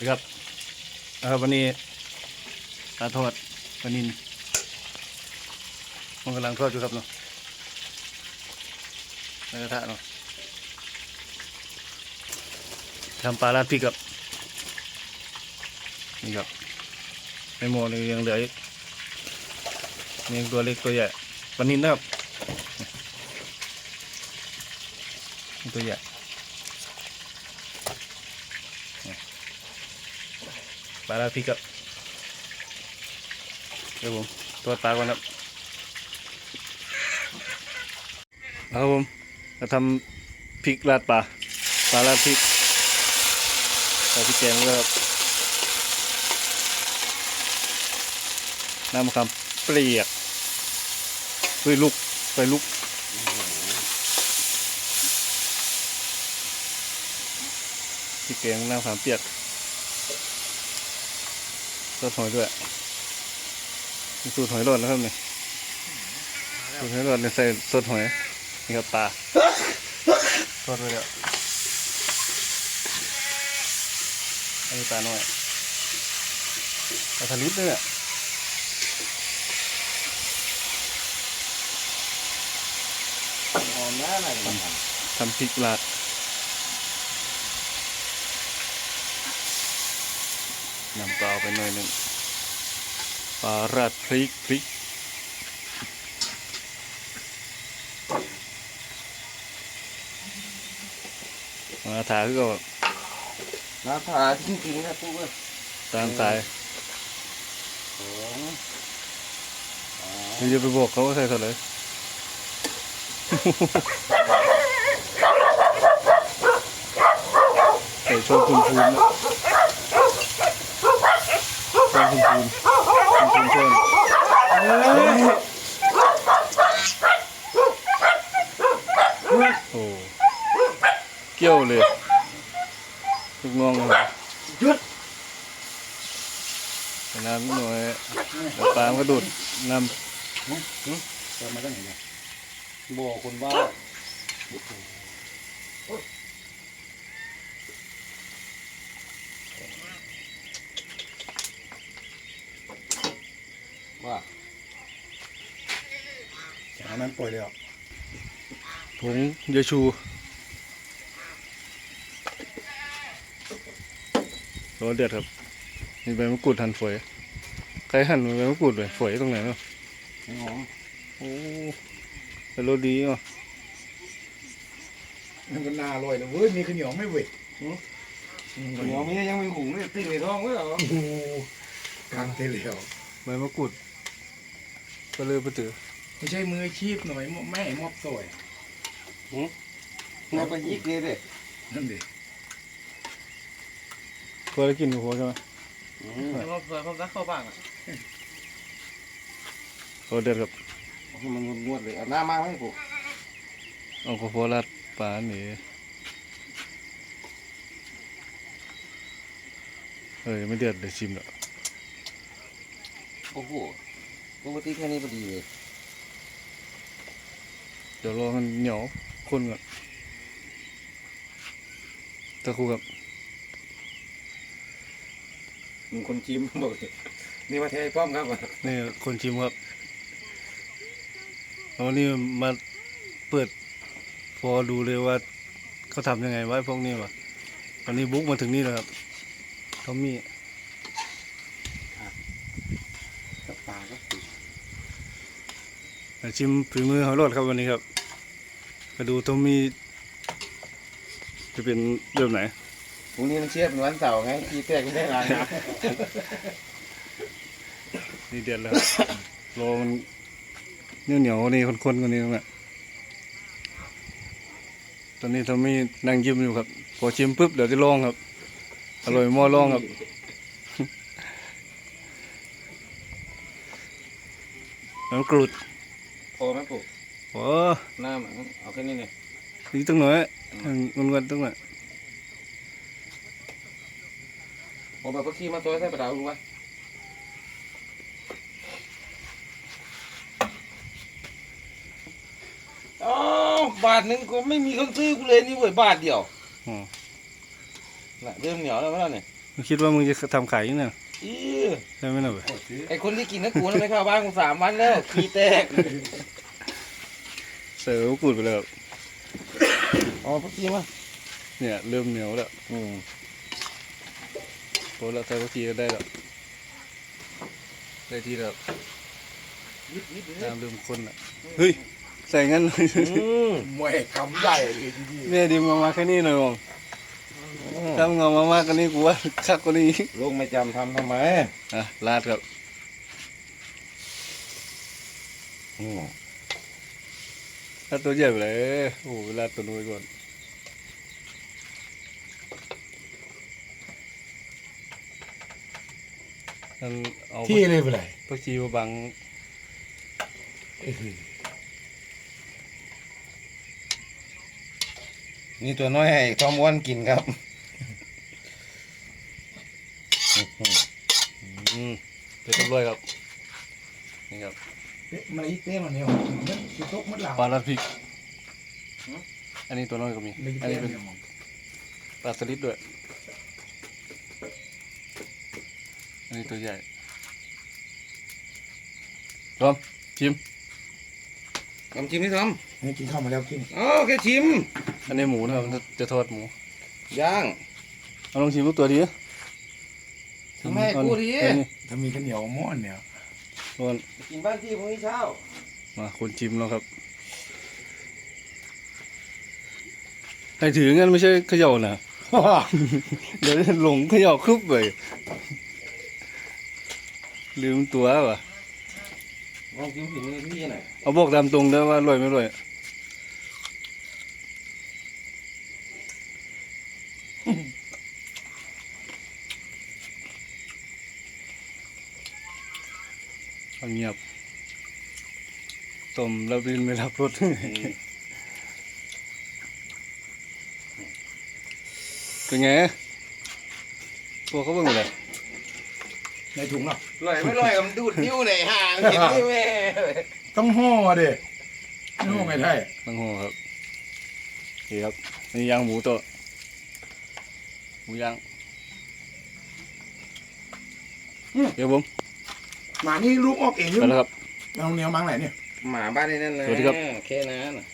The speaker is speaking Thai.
ดีครับนะครับวันนี้ตาทอดปลานินมันกำลังทอดอยู่ครับเนาะในกระทะเนาะทำปลาราดพริกครับนี่ครับในหม้อนี่ยังเหลืออีกนี่ยังตัวเล็กตัวใหญ่ปลานินนะครับตัวใหญ่ ปลาลาดพริกครับเดี๋ยวผมตัวปลาก่อนครับเอาครับผมมาทำพริกราดปลาปลาราดพริกใส่พริกแกงแล้วครับน้ำมะขามเปียกเฮ้ยลุกไปลุกพริกแกงน้ำมะขามเปียก ซอสหอยด้วยมีสูตรหอยรอดนะครับนี่สูตรหอยรอดเนี่ยใส่ซอสหอยนี่ครับปลาทอดไว้แล้วอันนี้ปลาหน่อยปลาสลิดด้วยเนี่ยหอมนะอะไรกันครับทำพริกลาด นำปลาไปหน่อยหนึ่งปลาราดพริกพริกมาถาคือก็น้ำปลาจริงๆนะปุ๊บเว้ยตามสายสองสามนี่จะไปบอกเขาว่าใส่เท่าไหร่ใส่ช่องพูนพูนนะ ช่องพูนพูนพูนพูนช่องโอ้เกี่ยวเลยลูกน้องเลยหยุดน้ำหน่อยแล้วปลามันก็ดูดน้ำเติมมาตั้งไหนเนี่ยบอกคนว่าว่า นนั้นปล่อยเลยอะำผงยาชู รอเดือดครับ มีใบมะกรูดหั่นฝอย ใครหั่นใบมะกรูดเลยฝอยตรงไหนเนาะหอมโอ้เป็นรสดีอะมันก็น่าอร่อยเลยเว้ย มีข้าวเหนียวไหม่เว้ยเหนียวมียังมีหุงเลยติ้งในท้องไว้เหรอโอ้โหการเทเหลียวใบมะกรูดก็เลยไปถือ ไม่ใช่มืออาชีพหน่อยแม่มอบสวยเราไปยิกเลยเด็นั่นดิเคยได้กินหัวใช่ไหมแล้วก็เผื่อเขาซักเข้าบ้างอะรสเดือดครับมันงวดเลยเอาหน้ามาให้ผมเอาข้าวโพดราดปลาหนีเอ้ยไม่เดือดเดี๋ยวชิมแล้วโอ้โหปกติแค่นี้พอดีเลย เดี๋ยวรอมันเหนียวข้นก่อนตะครูครับมึงคนจิ้มบอกดินี่มาเทให้ป้อมครับนี่คนชิมครับแล้ววันนี้มาเปิดพอดูเลยว่าเขาทำยังไงไวะไอ้พวกนี้วะตอนนี้บุ๊กมาถึงนี่แล้วครับทอมมี่ กับปลาก็ มา ชิมฝีมือเขาโรดครับวันนี้ครับมาดูทอมมี่จะเป็นเรื่องไหนพรุ่งนี้มันเชียร์เป็นวันเสาร์ไงขี้แตกไม่ได้ร้านนะนี่เดือดแล้วครับรอมันเหนียวเหนียวๆนี่คนๆกันนี่ตรงนี้ตอนนี้ทอมมี่นั่งยิ้มอยู่ครับ พอชิมปุ๊บเดี๋ยวจะลองครับ อร่อยหม้อลองครับน้ำกรูด พอไหมปุ๊บโอ้หน้ามันเอาแค่นี้เนี่ยนี่ตั้งหน่อยงวนๆตั้งหน่อยผมแบบก็ขี้มาตัวใส่ประดาวรู้ไหมอ๋อบาทหนึ่งก็ไม่มีคนซื้อกูเลยนี่เว้ยบาทเดียวอ๋อน่ะเริ่มเหนียวแล้วไหมล่ะเนี่ยนมึงคิดว่ามึงจะทำขายยังไงอี ใช่ไหมน่ะเว้ยไอคนที่กินนักกูนั่นไม่เข้าบ้านกูสามวันแล้วขี้แตกเสือกูดไปเลยอ๋อพักกี้มาเนี่ยเริ่มเหนียวแล้วอืมโตแล้วใส่พักชีก็ได้แล้วได้ทีแล้วยิบบเลยน้ำเริ่มข้นแล้วเฮ้ยใส่งั้นเลยอืมมวยกำใหญ่เลยทีเดียวแม่ดิมมามาแค่นี้หน่อยมอง ถ้ามึงเอามามากกว่านี้กูว่าคักกว่านี้ลูกไม่จำทำทำไมอะลาดครับอืมลาดตัวใหญ่ไปเลยโอ้โหลาดตัวน้อยก่อนนั่นเอาที่เลยไปเลยพักชีมาบังนี่ตัวน้อยให้ทอมอ้วนกินครับ อืม เดี๋ยวต้องรวยครับ นี่ครับมันอีเต้มันเนี่ยมันคือตกมัดหลังปลาลัดพริก อันนี้ตัวน้อยก็มีเลยอันเต้นี้เป็นเนี่ยมองปลาสลิดด้วย อันนี้ตัวใหญ่พร้อมชิมทำชิมนี่ทนี่กินข้าวมาแล้วกินำอ๋อแค่ชิม อันนี้หมูนะครับมันจะจะทอดหมู ย่าง เอาลองชิมทุกตัวดีนะทำ ให้กูดีเอานี่ถ้ามีข้าวเหนียวม้อนเนี่ยก่อนกินบ้านที่พรุ่งนี้เช้า มาคนชิมแล้วครับให้ถืองั้นไม่ใช่เขย่านะ เดี๋ยวหลงเขย่าคึบไปลืมตัวว่ะลองชิมฝีมือพี่หน่อยเอาบอกตามตรงได้ว่าอร่อยไม่อร่อย เอาเงียบต้มแล้วดินไม่รับรสเป็นไงพวกเขาเบิ่งเลยในถุงเนาะลอยไม่ลอยกับมันดูดนิ้วไหนห่างเห็นไหมแม่ต้องห่อเด็ห่อไม่ได้ตั้งหัวครับนี่ครับนี่ย่างหมูตัวหมูย่างเดี๋ยวผม หมานี่ลูกออกเองอไปยุ่งแล้วครับ เอาเหนียวมังไหนเนี่ย หมาบ้านในนั่นนะสวัสดีครับแค่นั้นน่ะ